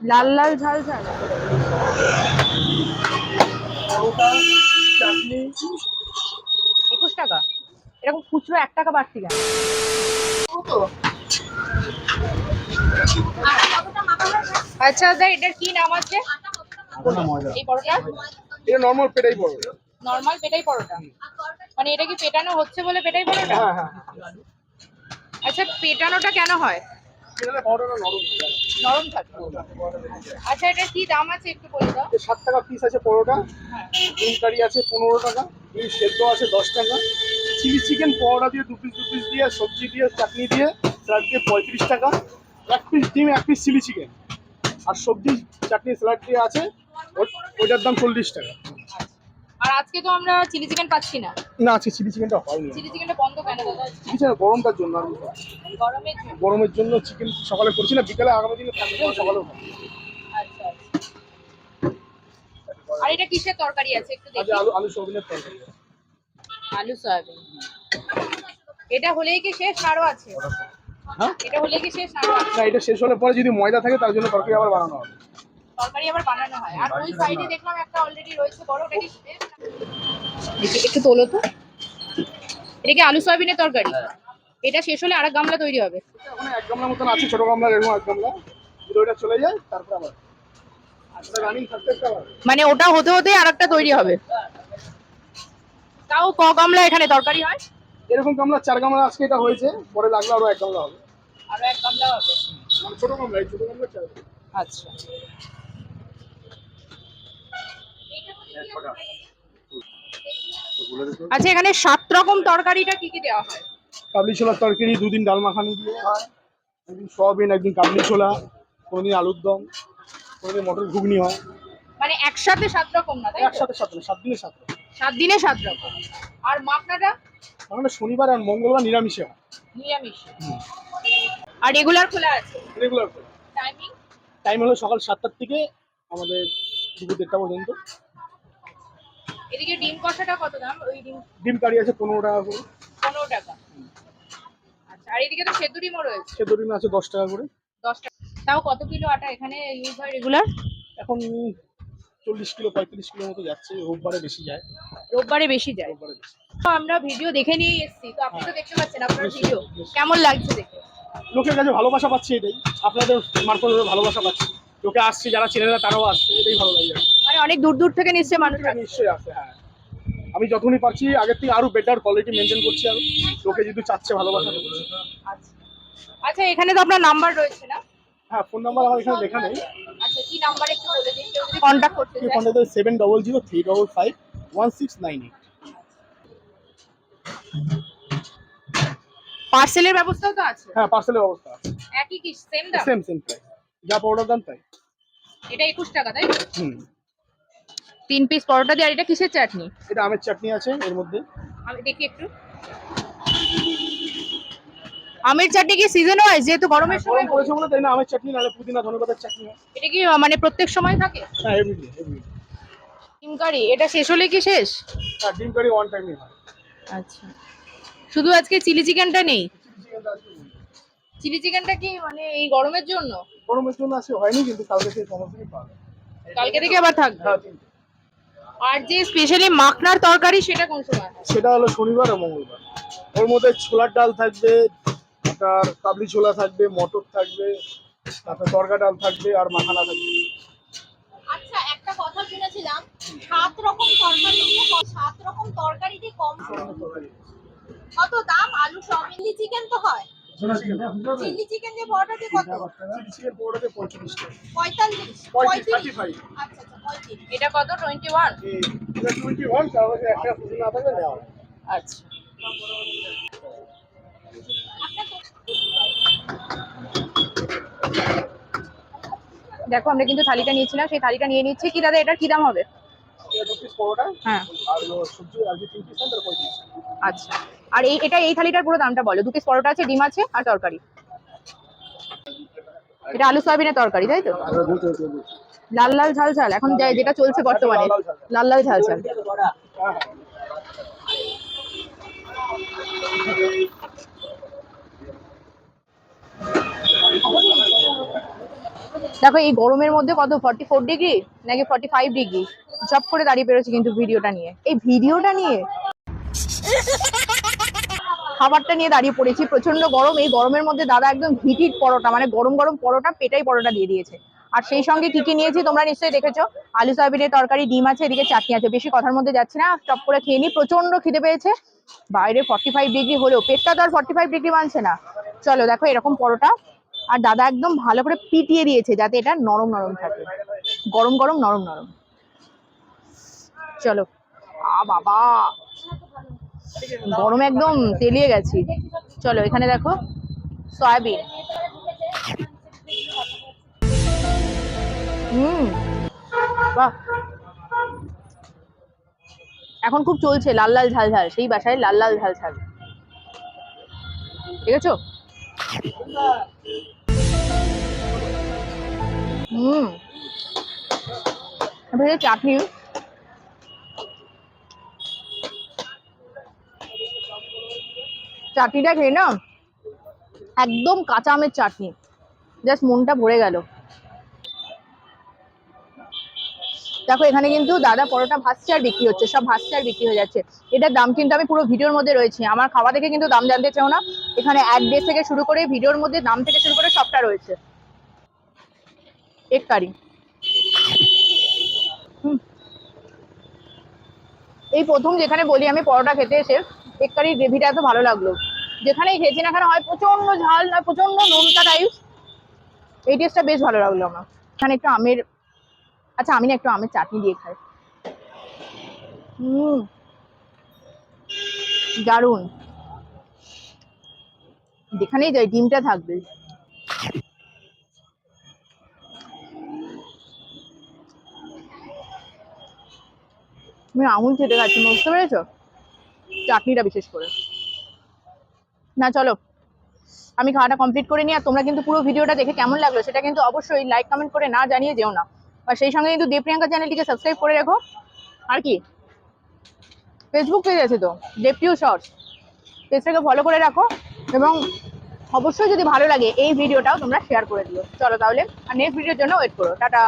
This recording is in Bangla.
লাল লাল ঝাল ঝাল। একুশ টাকা। এরকম খুচরো এক টাকা বাড়তি কেন? আচ্ছা দাদা এটার কি নাম আছে? এই পরোটা? এটা নর্মাল পেটাই পরোটা। নর্মাল পেটাই পরোটা? মানে এটা কি পেটানো হচ্ছে বলে পেটাই পরোটা? হ্যাঁ হ্যাঁ। আচ্ছা পেটানোটা কেন হয়? নরম থাকে আচ্ছা এটার কি দাম আছে একটু বলে দাও? ষাট টাকা পিস আছে পরোটা। হ্যাঁ। ডিম কারি আছে পনেরো টাকা। ডিম সেদ্ধ আছে দশ টাকা। চিলি চিকেন পরোটা দিয়ে দু পিস দু পিস দিয়ে সবজি দিয়ে চাটনি দিয়ে স্যালাড দিয়ে পঁয়ত্রিশ টাকা। এক পিস ডিম এক পিস চিলি চিকেন। আর সবজি চাটনি স্যালাড দিয়ে আছে ও- ওইটার দাম চল্লিশ টাকা। আজকে তো আমরা চিলি চিকেন পাচ্ছি না। না আজকে চিলি চিকেনটা হয়নি। চিলি চিকেনটা বন্ধ কেন? দাদা চিলি চিকেন গরমটার জন্য আর গরমের জন্য। গরমের জন্য চিকেন সকালে করছি না বিকালে আগামী দিনে থাকবে সকালেও খাব। আচ্ছা। আচ্ছা আর এটা কিসের তরকারি আছে? একটু দেখি। আলু আলু সবিনের তরকারি আলু সয়াবিন। এটা হলেই কি শেষ আরও আছে? হ্যাঁ? এটা হলেই কি শেষ আরও আছে? না এটা শেষ হলে পরে যদি ময়দা থাকে তার জন্য তরকারি আবার বানানো হবে। তরকারি আবার বানানো হয়। আর ওই সাইডে দেখলাম একটা অলরেডি রয়েছে বড় ওটা কি দেখি একটু তোলো তো। এটা কি আলু সয়াবিনের তরকারি। এটা শেষ হলে আরেক গামলা তৈরি হবে। এখন এক গামলা মতন আছে ছোট গামলা এরকম এক গামলা। ওইটা চলে যায় তারপর আবার। আচ্ছা আবার। মানে ওটা হতে হতে আরেকটা তৈরি হবে। তাও ক গামলা এখানে তরকারি হয়? এরকম গামলা চার গামলা আজকে এটা হয়েছে। পরে লাগলে আরও এক গামলা হবে। আরও এক গামলা হবে। মানে ছোট গামলা ছোট গামলা চার আচ্ছা। আচ্ছা এখানে সাত রকম তরকারিটা কি কি দেওয়া হয়? কাবলি ছোলার তরকারি দুদিন ডাল মাখানি দিয়ে হয়। একদিন সয়াবিন একদিন কাবলি ছোলা কোনোদিন আলুর দম কোনোদিন মটর ঘুগনি হয়। মানে একসাথে সাত রকম না তাই একসাথে সাত সাত দিনে সাত রকম। সাত দিনে সাত রকম। আর মাখনাটা মানে শনিবার আর মঙ্গলবার নিরামিষে হয়। নিরামিষ। আর রেগুলার খোলা আছে? রেগুলার খোলা। টাইমিং টাইম হলো সকাল সাতটার থেকে আমাদের দুপুর দেড়টা পর্যন্ত। এদিকে ডিম কষাটা কত দাম? ওই ডিম ডিম কারি আছে পনেরো টাকা করে। পনেরো টাকা। আচ্ছা আর এদিকে তো সেদ্ধ ডিমও রয়েছে। সেদ্ধ ডিম আছে দশ টাকা করে। দশ টাকা। তাও কত কিলো আটা এখানে ইউজ হয় রেগুলার এখন চল্লিশ কিলো পঁয়ত্রিশ কিলো মতো যাচ্ছে। রোববারে বেশি যায়। রোববারে বেশি যায়। তো আমরা ভিডিও দেখে নিয়ে এসেছি। তো আপনি তো দেখতে পাচ্ছেন আপনার ভিডিও কেমন লাগছে দেখে? লোকের কাছে ভালোবাসা পাচ্ছি এটাই। আপনাদের মারফত ভালোবাসা পাচ্ছি। লোকে আসছে যারা চেনে না তারাও আসছে এটাই ভালো লাগে। মানে অনেক দূর দূর থেকে নিশ্চয়ই মানুষ নিশ্চয়ই আসে হ্যাঁ। আমি যতক্ষণই পারছি আগের থেকে আরও বেটার কোয়ালিটি মেনটেন করছি আর। লোকে যদি চাচ্ছে ভালোবাসা আচ্ছা। আচ্ছা এখানে তো আপনার নাম্বার রয়েছে না? হ্যাঁ ফোন নাম্বার আমার এখানে লেখা নেই। আচ্ছা কি নাম্বার একটু বলে দিন? কেউ যদি করতে চায়। পার্সেলের ব্যবস্থাও তো আছে? হ্যাঁ পার্সেলের ব্যবস্থা আছে। একই কি সেম দাম? সেম সেম প্রাইস যা পাউডার দাম তাই। এটা একুশ টাকা তাই? হুম। তিন পিস পরোটা দিয়ে আর এটা কিসের চাটনি? এটা আমের চাটনি আছে এর মধ্যে। আমি দেখি একটু। আমের চাটনি কি সিজন হয় যেহেতু গরমের সময় গরম পড়েছে বলে তাই না? আমের চাটনি নাহলে পুদিনা ধনেপাতার চাটনি হয়। এটা কি মানে প্রত্যেক সময় থাকে? হ্যাঁ এভরিডে এভরিডে ডিম কারি এটা শেষ হলে কি শেষ? হ্যাঁ ডিম কারি ওয়ান টাইমই হয়। আচ্ছা। শুধু আজকে চিলি চিকেনটা নেই? চিকেনটা আছে। চিলি চিকেনটা কি মানে এই গরমের জন্য? গরমের জন্য আছে হয়নি কিন্তু কালকে থেকে সমস্ত কিছু পাওয়া কালকে থেকে আবার থাকবে? হ্যাঁ আর যে স্পেশালি মাখনার তরকারি সেটা কোন সময়? সেটা হলো শনিবার আর মঙ্গলবার। ওর মধ্যে ছোলার ডাল থাকবে আপনার কাবলি ছোলা থাকবে মটর থাকবে তারপরে তরকা ডাল থাকবে আর মাখানা থাকবে। আচ্ছা একটা কথা শুনেছিলাম সাত রকম তরকারি দিয়ে সাত রকম তরকারি দিয়ে কম কত দাম? আলু সয়াবিন চিকেন তো হয়। চিলি চিকেন দিয়ে চিকেন টাকা। ফাইভ আচ্ছা আচ্ছা এটা কত? একটা না আচ্ছা। দেখো আমরা কিন্তু থালিটা নিয়েছিলাম সেই থালিটা নিয়ে নিচ্ছি। কি দাদা এটার কি দাম হবে? হ্যাঁ। আচ্ছা। আর এই এটা এই থালিটার পুরো দামটা বলো। দু পিস পরোটা আছে ডিম আছে আর তরকারি। এটা আলু সয়াবিনের তরকারি তাই তো? লাল লাল ঝাল ঝাল। এখন যেটা চলছে বর্তমানে। লাল লাল ঝাল ঝাল। দেখো এই গরমের মধ্যে কত ফর্টি ফোর ডিগ্রি নাকি ফর্টি ফাইভ ডিগ্রি সব করে দাঁড়িয়ে পেরেছি কিন্তু ভিডিওটা নিয়ে। এই ভিডিওটা নিয়ে খাবারটা নিয়ে দাঁড়িয়ে পড়েছি প্রচণ্ড গরম। এই গরমের মধ্যে দাদা একদম হিটিট পরোটা মানে গরম গরম পরোটা, পেটাই পরোটা দিয়ে দিয়েছে। আর সেই সঙ্গে কি কি নিয়েছি তোমরা নিশ্চয়ই দেখেছ? আলু সয়াবিনের তরকারি, ডিম আছে, এদিকে চাটনি আছে। বেশি কথার মধ্যে যাচ্ছে না টপ করে খেয়ে নি। প্রচণ্ড খিদে পেয়েছে। বাইরে ফর্টি ফাইভ ডিগ্রি হলেও, পেটটা তো আর ফর্টি ফাইভ ডিগ্রি মানছে না। চলো দেখো এরকম পরোটা। আর দাদা একদম ভালো করে পিটিয়ে দিয়েছে, যাতে এটা নরম নরম থাকে। গরম গরম, নরম নরম। চলো। আ, বাবা। গরম একদম তেলিয়ে গেছি। চলো, এখানে দেখো, সয়াবিন। হুম। বাহ। এখন খুব চলছে, লাল লাল ঝাল ঝাল, সেই বাসায় লাল লাল ঝাল ঝাল। ঠিক আছে হুম চাটনি। চাটনিটা খেয়ে না একদম কাঁচা আমের চাটনি। জাস্ট মনটা ভরে গেল। দেখো, এখানে কিন্তু দাদা পরোটা ভাসছে আর বিক্রি হচ্ছে, সব ভাসছে আর বিক্রি হয়ে যাচ্ছে। এটার দাম কিন্তু আমি পুরো ভিডিওর মধ্যে রয়েছে। আমার খাওয়া দেখে কিন্তু দাম জানতে চাও না। এখানে এক অ্যাড্রেস থেকে শুরু করে ভিডিওর মধ্যে দাম থেকে শুরু করে সবটা রয়েছে। এক কারি। এই প্রথম যেখানে বলি আমি পরোটা খেতে এসে এক কারি গ্রেভিটা এত ভালো লাগল। যেখানেই খেয়েছি না কেন, হয় প্রচণ্ড ঝাল নয় প্রচণ্ড নোনতা টাইপ এই টেস্টটা বেশ ভালো লাগল আমার। এখানে একটু আমের আচ্ছা আমি না একটু আমের চাটনি দিয়ে খাই। হুম দারুণ যেখানেই যাই, ডিমটা থাকবে। আমি আঙুল চেটে খাচ্ছি, বুঝতে পেরেছ? চাটনিটা বিশেষ করে। না, চলো। আমি খাওয়াটা কমপ্লিট করে নিই আর তোমরা কিন্তু পুরো ভিডিওটা দেখে কেমন লাগল সেটা কিন্তু অবশ্যই লাইক কমেন্ট করে না জানিয়ে যেও না। আর সেই সঙ্গে কিন্তু দেবপ্রিয়াঙ্কা চ্যানেলটিকে সাবস্ক্রাইব করে রাখো। আর কি? ফেসবুক পেজ আছে তো? দেবপ্রিয় শর্টস পেজটাকে ফলো করে রাখো এবং অবশ্যই যদি ভালো লাগে এই ভিডিওটাও তোমরা শেয়ার করে দিও। চলো তাহলে, আর নেক্সট ভিডিওর জন্য ওয়েট করো। টাটা।